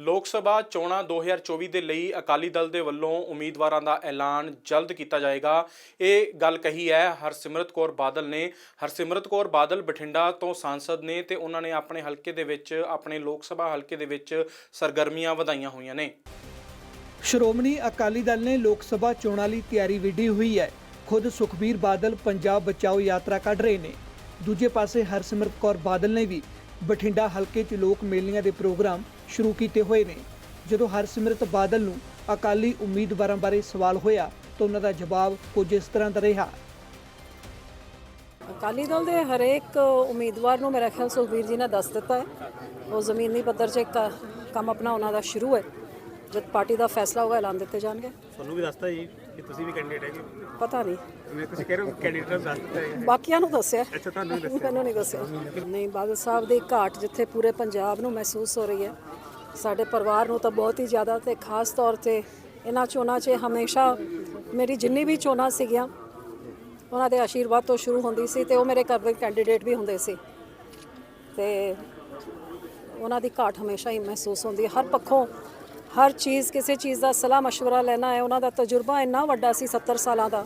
ਲੋਕ ਸਭਾ ਚੋਣਾਂ 2024 ਦੇ ਲਈ ਅਕਾਲੀ ਦਲ ਦੇ ਵੱਲੋਂ ਉਮੀਦਵਾਰਾਂ ਦਾ ਐਲਾਨ ਜਲਦ ਕੀਤਾ ਜਾਏਗਾ। ਇਹ ਗੱਲ ਕਹੀ ਹੈ, ਹਰਸਿਮਰਤ ਕੌਰ ਬਾਦਲ ਨੇ। ਹਰਸਿਮਰਤ ਕੌਰ ਬਾਦਲ ਬਠਿੰਡਾ ਤੋਂ ਸਾਂਸਦ ਨੇ ਤੇ ਉਹਨਾਂ ਨੇ ਆਪਣੇ ਹਲਕੇ ਦੇ ਵਿੱਚ, ਆਪਣੇ ਲੋਕ ਸਭਾ ਹਲਕੇ ਦੇ ਵਿੱਚ ਸਰਗਰਮੀਆਂ ਵਧਾਈਆਂ ਹੋਈਆਂ ਨੇ। ਸ਼੍ਰੋਮਣੀ ਅਕਾਲੀ ਦਲ ਨੇ ਲੋਕ ਸਭਾ ਚੋਣਾਂ ਲਈ ਤਿਆਰੀ ਵਿੱਢੀ ਹੋਈ ਹੈ। ਖੁਦ ਸੁਖਬੀਰ ਬਾਦਲ ਪੰਜਾਬ ਬਚਾਓ ਯਾਤਰਾ ਕੱਢ ਰਹੇ ਨੇ। ਦੂਜੇ ਪਾਸੇ ਹਰਸਿਮਰਤ ਕੌਰ ਬਾਦਲ ਨੇ ਵੀ ਬਠਿੰਡਾ ਹਲਕੇ 'ਚ ਲੋਕ ਮੇਲੀਆਂ ਦੇ ਪ੍ਰੋਗਰਾਮ ਸ਼ੁਰੂ ਕੀਤੇ ਹੋਏ ਨੇ। ਜਦੋਂ ਹਰਸਿਮਰਤ ਬਾਦਲ ਨੂੰ ਅਕਾਲੀ ਉਮੀਦਵਾਰਾਂ ਬਾਰੇ ਸਵਾਲ ਹੋਇਆ ਤਾਂ ਉਹਨਾਂ ਦਾ ਜਵਾਬ ਕੁਝ ਇਸ ਤਰ੍ਹਾਂ ਦਾ ਰਿਹਾ। ਅਕਾਲੀ ਦਲ ਦੇ ਹਰੇਕ ਉਮੀਦਵਾਰ ਨੂੰ ਮੇਰਾ ਖਿਆਲ ਸੁਖਬੀਰ ਜੀ ਨੇ ਦੱਸ ਦਿੱਤਾ ਹੈ। ਉਹ ਜ਼ਮੀਨੀ ਪੱਧਰ 'ਤੇ ਕ- ਕੰਮ ਆਪਣਾ ਉਹਨਾਂ ਦਾ ਸ਼ੁਰੂ ਹੈ। ਜਦ ਪਾਰਟੀ ਦਾ ਫੈਸਲਾ ਹੋਗਾ ਐਲਾਨ ਦਿੱਤੇ ਜਾਣਗੇ। ਤੁਹਾਨੂੰ ਵੀ ਦੱਸਤਾ ਜੀ ਕਿ ਤੁਸੀਂ ਵੀ ਕੈਂਡੀਡੇਟ ਹੈਗੇ ਪਤਾ ਨਹੀਂ। ਮੈਂ ਤੁਸੀਂ ਕਹਿ ਰਹੇ ਹੋ ਕੈਂਡੀਡੇਟ ਦੱਸ ਦਿੱਤਾ ਹੈ ਬਾਕੀਆਂ ਨੂੰ ਦੱਸਿਆ। ਅੱਛਾ ਤੁਹਾਨੂੰ ਵੀ ਦੱਸਿਆ। ਮੈਨੂੰ ਨਹੀਂ ਦੱਸਿਆ। ਨਹੀਂ ਬਾਦਲ ਸਾਹਿਬ ਦੀ ਘਾਟ ਜਿੱਥੇ ਪੂਰੇ ਪੰਜਾਬ ਨੂੰ ਮਹਿਸੂਸ ਹੋ ਰਹੀ ਹੈ ਸਾਡੇ ਪਰਿਵਾਰ ਨੂੰ ਤਾਂ ਬਹੁਤ ਹੀ ਜ਼ਿਆਦਾ ਤੇ ਖਾਸ ਤੌਰ ਤੇ ਇਹਨਾਂ ਚੋਣਾਂ 'ਚ ਹਮੇਸ਼ਾ ਮੇਰੀ ਜਿੰਨੀ ਵੀ ਚੋਣਾਂ ਸੀਗੀਆਂ ਉਹਨਾਂ ਦੇ ਆਸ਼ੀਰਵਾਦ ਤੋਂ ਸ਼ੁਰੂ ਹੁੰਦੀ ਸੀ ਤੇ ਉਹ ਮੇਰੇ ਘਰ ਦੇ ਕੈਂਡੀਡੇਟ ਵੀ ਹੁੰਦੇ ਸੀ। ਤੇ ਉਹਨਾਂ ਦੀ ਘਾਟ ਹਮੇਸ਼ਾ ਹੀ ਮਹਿਸੂਸ ਹੁੰਦੀ ਹੈ। ਹਰ ਪੱਖੋਂ ਹਰ ਚੀਜ਼, ਕਿਸੇ ਚੀਜ਼ ਦਾ ਸਲਾਹ مشورہ ਲੈਣਾ ਹੈ, ਉਹਨਾਂ ਦਾ ਤਜਰਬਾ ਇੰਨਾ ਵੱਡਾ ਸੀ 70 ਸਾਲਾਂ ਦਾ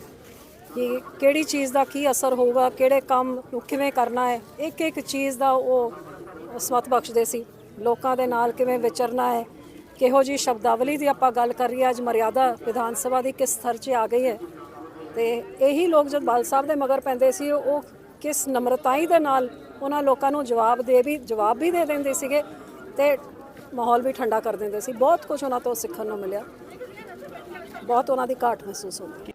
ਕਿ ਕਿਹੜੀ ਚੀਜ਼ ਦਾ ਕੀ ਅਸਰ ਹੋਊਗਾ, ਕਿਹੜੇ ਕੰਮ ਨੂੰ ਕਿਵੇਂ ਕਰਨਾ ਹੈ ਇੱਕ ਇੱਕ ਚੀਜ਼ ਦਾ ਉਹ ਸਮਤ ਬਖਸ਼ਦੇ ਸੀ। ਲੋਕਾਂ ਦੇ ਨਾਲ ਕਿਵੇਂ ਵਿਚਰਨਾ ਹੈ, ਕਿਹੋ ਜੀ ਸ਼ਬਦਾਵਲੀ ਦੀ ਆਪਾਂ ਗੱਲ ਕਰ ਰਹੀ ਅੱਜ ਮਰਿਆਦਾ ਵਿਧਾਨ ਸਭਾ ਦੀ ਕਿਸ ਥਰ 'ਚ ਆ ਗਈ ਹੈ। ਤੇ ਇਹੀ ਲੋਕ ਜਦ ਬਾਲ ਸਾਹਿਬ ਦੇ ਮਗਰ ਪੈਂਦੇ ਸੀ, ਉਹ ਕਿਸ ਨਮਰਤਾਈ ਦੇ ਨਾਲ ਉਹਨਾਂ ਲੋਕਾਂ ਨੂੰ ਜਵਾਬ ਦੇ ਵੀ, ਜਵਾਬ ਵੀ ਦੇ ਦਿੰਦੇ ਸੀਗੇ। ਤੇ ਮਾਹੌਲ ਵੀ ਠੰਡਾ ਕਰ ਦਿੰਦੇ ਸੀ। ਬਹੁਤ ਕੁਝ ਉਹਨਾਂ ਤੋਂ ਸਿੱਖਣ ਨੂੰ ਮਿਲਿਆ। ਬਹੁਤ ਉਹਨਾਂ ਦੀ ਘਾਟ ਮਹਿਸੂਸ ਹੁੰਦੀ।